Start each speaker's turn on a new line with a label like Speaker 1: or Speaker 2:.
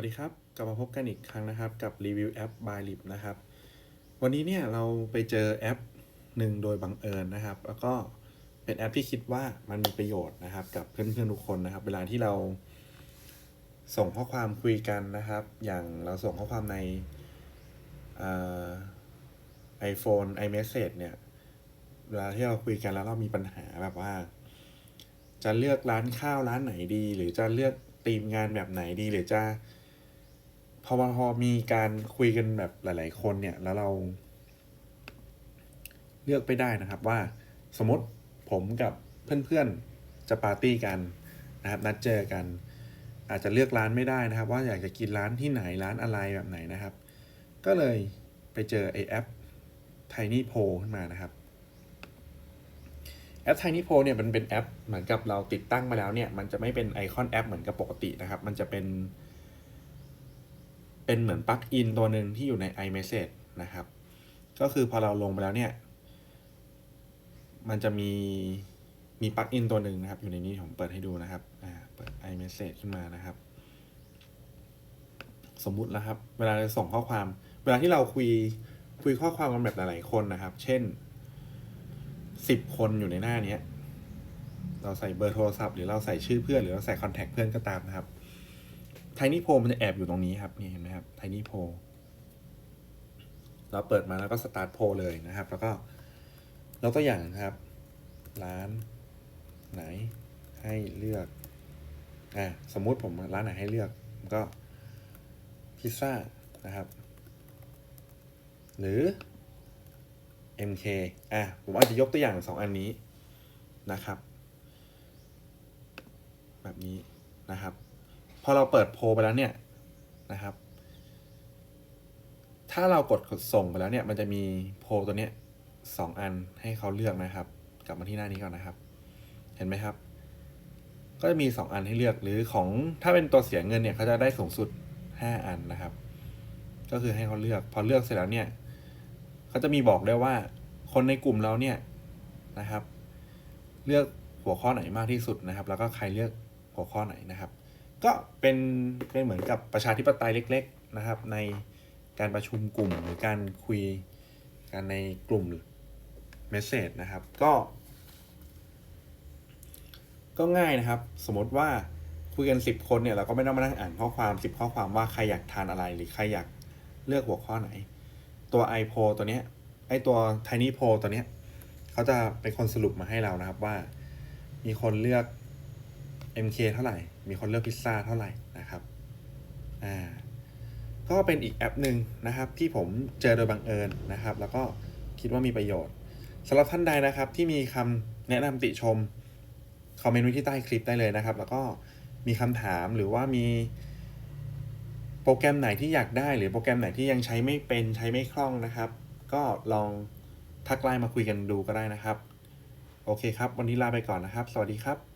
Speaker 1: วัสดีครับ กลับมาพบกันอีกครั้งนะครับ กับรีวิวแอป by Lip นะครับ วันนี้เนี่ยเราไปเจอแอปหนึ่งโดยบังเอิญนะครับ แล้วก็เป็นแอปที่คิดว่ามันมีประโยชน์นะครับ กับเพื่อนๆทุกคนนะครับ เวลาที่เราส่งข้อความคุยกันนะครับ อย่างเราส่งข้อความในไอโฟน iMessage เนี่ย เวลาที่เราคุยกันแล้วเรามีปัญหาแบบว่า จะเลือกร้านข้าวร้านไหนดี หรือจะเลือกทีมงานแบบไหนดีหรือจะ พอพอมีการคุยกันแบบหลาย ๆ คนเนี่ย แล้วเรา เลือกไปได้นะครับว่าสมมติผมกับเพื่อน ๆ จะปาร์ตี้กันนะครับ นัดเจอกัน อาจจะเลือกร้านไม่ได้นะครับ ว่าอยากจะกินร้านที่ไหนร้านอะไรแบบไหนนะครับ ก็เลยไปเจอไอแอป Tiny p o ขึ้นมานะครับแอป Tiny p o เนี่ยมันเป็นแอปเหมือนกับเราติดตั้งมาแล้วเนี่ย มันจะไม่เป็นไอคอนแอปเหมือนกับปกตินะครับ มันจะเป็น เป็นเหมือนปลั๊กอินตัวหนึ่งที่อยู่ใน iMessage นะครับ ก็คือพอเราลงไปแล้วเนี่ย มันจะมีมีปลั๊กอินตัวหนึ่งนะครับ อยู่ในนี้ผมเปิดให้ดูนะครับอ่าเปิด iMessage ขึ้นมานะครับ สมมุตินะครับ เวลาเราส่งข้อความ เวลาที่เราคุยคุยข้อความกันแบบหลาย ๆ คนนะครับ เช่นสิบคนอยู่ในหน้าเนี้ย เราใส่เบอร์โทรศัพท์หรือเราใส่ชื่อเพื่อนหรือเราใส่คอนแทคเพื่อนก็ตามนะครับ Tiny p o มันจะแอบอยู่ตรงนี้ครับนี่เห็นไหมครับ Tiny p o เราเปิดมาแล้วก็ Start p o เลยนะครับ แล้วก็เราตัวอย่างนะครับ ร้านไหนให้เลือกอ่าสมมุติผมร้านไหนให้เลือกก็พิซซ่านะครับ หรือ MK อะผมอาจจะยกตัวอย่างสองอันนี้นะครับ แบบนี้นะครับ อเราเปิดโพลไปแล้วเนี่ยนะครับ ถ้าเรากดกดส่งไปแล้วเนี่ย มันจะมีโพลตัวเนี้ยสองอันให้เขาเลือกนะครับ กลับมาที่หน้านี้ก่อนนะครับ เห็นไหมครับ ก็จะมีสองอันให้เลือกหรือของถ้าเป็นตัวเสียเงินเนี่ยเขาจะได้สูงสุดห้าอันนะครับ ก็คือให้เขาเลือก พอเลือกเสร็จแล้วเนี่ยเขาจะมีบอกได้ว่าคนในกลุ่มเราเนี่ยนะครับ เลือกหัวข้อไหนมากที่สุดนะครับ แล้วก็ใครเลือกหัวข้อไหนนะครับ ก็เป็นเป็นเหมือนกับประชาธิปไตยเล็ก ๆนะครับ ในการประชุมกลุ่มหรือการคุยกันในกลุ่มเมสเซจนะครับ ก็ ก็ง่ายนะครับ สมมติว่าคุยกันสิบคนเนี่ยเราก็ไม่ต้องมานั่งอ่านข้อความสิบข้อความว่าใครอยากทานอะไรหรือใครอยากเลือกหัวข้อไหน ตัว i p o ตัวเนี้ยไอตัว Tiny p o ตัวเนี้ยเขาจะเป็นคนสรุปมาให้เรานะครับว่า มีคนเลือก MK เท่าไหร่ มีคนเลือกพิซซ่าเท่าไหร่นะครับ อ่า ก็เป็นอีกแอปหนึ่งนะครับ ที่ผมเจอโดยบังเอิญนะครับ แล้วก็คิดว่ามีประโยชน์สำหรับท่านใดนะครับที่มีคำแนะนำติชม คอมเมนต์ไว้ที่ใต้คลิปได้เลยนะครับ แล้วก็มีคำถามหรือว่ามี โปรแกรมไหนที่อยากได้ หรือโปรแกรมไหนที่ยังใช้ไม่เป็นใช้ไม่คล่องนะครับ ก็ลองทักไลน์มาคุยกันดูก็ได้นะครับ โอเคครับ วันนี้ลาไปก่อนนะครับ สวัสดีครับ